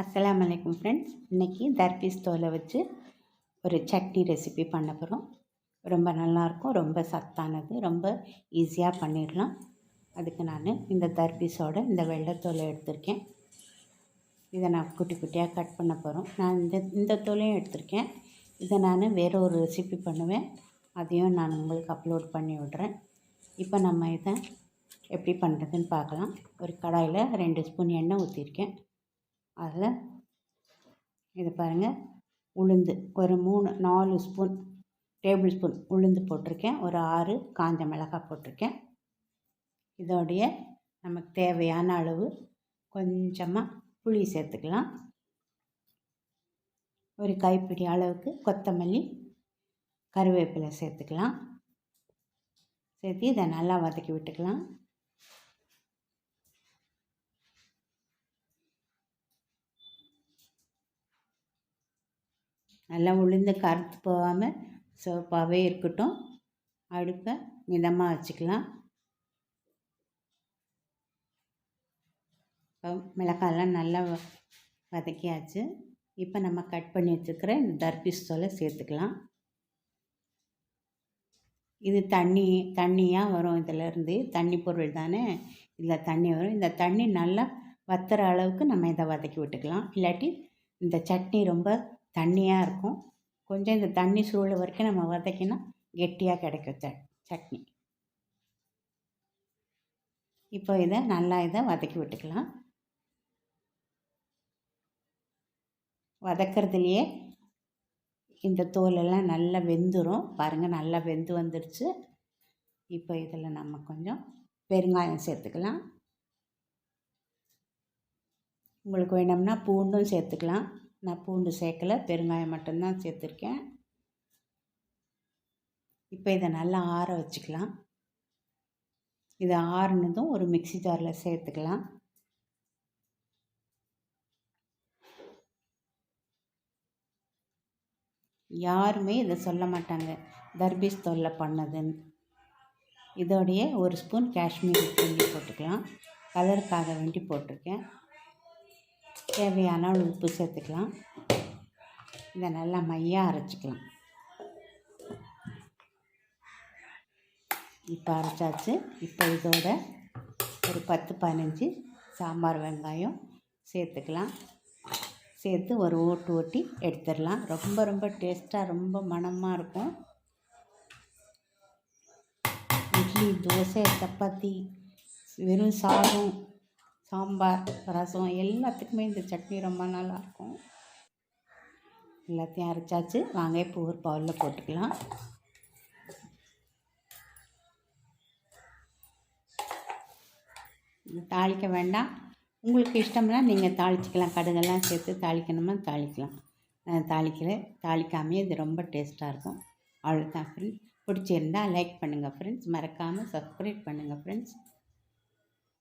அஸ்லாம் வலைக்கம் ஃப்ரெண்ட்ஸ். இன்றைக்கி தர்பீஸ் தோலை வச்சு ஒரு சட்னி ரெசிபி பண்ண போகிறோம் ரொம்ப நல்லாயிருக்கும் ரொம்ப சத்தானது ரொம்ப ஈஸியாக பண்ணிடலாம். அதுக்கு நான் இந்த தர்பீஸோட இந்த வெள்ளைத்தோலை எடுத்திருக்கேன். இதை நான் குட்டி குட்டியாக கட் பண்ண போகிறோம் நான் இந்த இந்த தோலையும் எடுத்திருக்கேன். இதை நான் வேறு ஒரு ரெசிபி பண்ணுவேன். அதையும் நான் உங்களுக்கு அப்லோட் பண்ணி விட்றேன். இப்போ நம்ம இதை எப்படி பண்ணுறதுன்னு பார்க்கலாம். ஒரு கடாயில் ரெண்டு ஸ்பூன் எண்ணெய் ஊற்றிருக்கேன் அதில் இது பாருங்கள் உளுந்து ஒரு மூணு நாலு ஸ்பூன் டேபிள் ஸ்பூன் உளுந்து போட்டிருக்கேன். ஒரு ஆறு காஞ்ச மிளகாய் போட்டிருக்கேன். இதோடைய நமக்கு தேவையான அளவு கொஞ்சமாக புளி சேர்த்துக்கலாம். ஒரு கைப்பிடி அளவுக்கு கொத்தமல்லி கருவேப்பிலை சேர்த்துக்கலாம். சேர்த்து இதை நல்லா வதக்கி விட்டுக்கலாம். நல்லா உளுந்து கருத்து போகாமல் சோப்பாகவே இருக்கட்டும். அடுப்பை மிதமாக வச்சுக்கலாம். இப்போ மிளகாயெல்லாம் நல்லா வதக்கியாச்சு. இப்போ நம்ம கட் பண்ணி வச்சுருக்கிற இந்த தர்பிஸ்தோலை சேர்த்துக்கலாம். இது தண்ணி தண்ணியாக வரும் இதிலேருந்து. தண்ணி பொருள் தானே? இதில் தண்ணி வரும். இந்த தண்ணி நல்லா வத்துற அளவுக்கு நம்ம இதை வதக்கி விட்டுக்கலாம். இல்லாட்டி இந்த சட்னி ரொம்ப தண்ணியாக இருக்கும். கொஞ்சம் இந்த தண்ணி சூழல் வரைக்கும் நம்ம வதக்கினா கெட்டியாக கிடைக்கும் சட் சட்னி. இப்போ இதை நல்லா இதை வதக்கி விட்டுக்கலாம். வதக்கிறதுலையே இந்த தோலெல்லாம் நல்லா வெந்துடும் பாருங்கள் நல்லா வெந்து வந்துடுச்சு இப்போ இதில் நம்ம கொஞ்சம் பெருங்காயம் சேர்த்துக்கலாம். உங்களுக்கு வேணும்னா பூண்டும் சேர்த்துக்கலாம். நான் பூண்டு சேர்க்கல பெருங்காயம் மட்டும்தான் சேர்த்துருக்கேன். இப்போ இதை நல்லா ஆற வச்சுக்கலாம். இதை ஆறுனதும் ஒரு மிக்சி ஜாரில் சேர்த்துக்கலாம். யாருமே இதை சொல்ல மாட்டாங்க தர்பீஸ் தொல்லை பண்ணதுன்னு. இதோடைய ஒரு ஸ்பூன் காஷ்மீரி தூண்டி போட்டுக்கலாம். கலருக்காக வேண்டி போட்டிருக்கேன். தேவையான அளவு உப்பு சேர்த்துக்கலாம். இதை நல்லா மையாக அரைச்சிக்கலாம். இப்போ அரைச்சாச்சு. இப்போ இதோட ஒரு பத்து பதினஞ்சு சாம்பார் வெங்காயம் சேர்த்துக்கலாம். சேர்த்து ஒரு ஓட்டு ஓட்டி எடுத்துடலாம். ரொம்ப ரொம்ப டேஸ்ட்டாக ரொம்ப மணமாக இருக்கும். இட்லி தோசை சப்பாத்தி வெறும் சாதம். சாம்பார் ரசம் எல்லாத்துக்குமே இந்த சட்னி ரொம்ப நல்லாயிருக்கும் எல்லாத்தையும் அரைச்சாச்சு. வாங்க இப்போ ஒரு பவுலில் போட்டுக்கலாம். தாளிக்க வேண்டாம். உங்களுக்கு இஷ்டம்னா நீங்கள் தாளிச்சிக்கலாம். கடுகெல்லாம் சேர்த்து தாளிக்கணுமா தாளிக்கலாம். தாளிக்கிறேன் தாளிக்காமே இது ரொம்ப டேஸ்ட்டாக இருக்கும். அவ்வளோதான் ஃப்ரெண்ட்ஸ் பிடிச்சிருந்தால் லைக் பண்ணுங்கள் ஃப்ரெண்ட்ஸ் மறக்காமல் சப்ஸ்கிரைப் பண்ணுங்கள் ஃப்ரெண்ட்ஸ்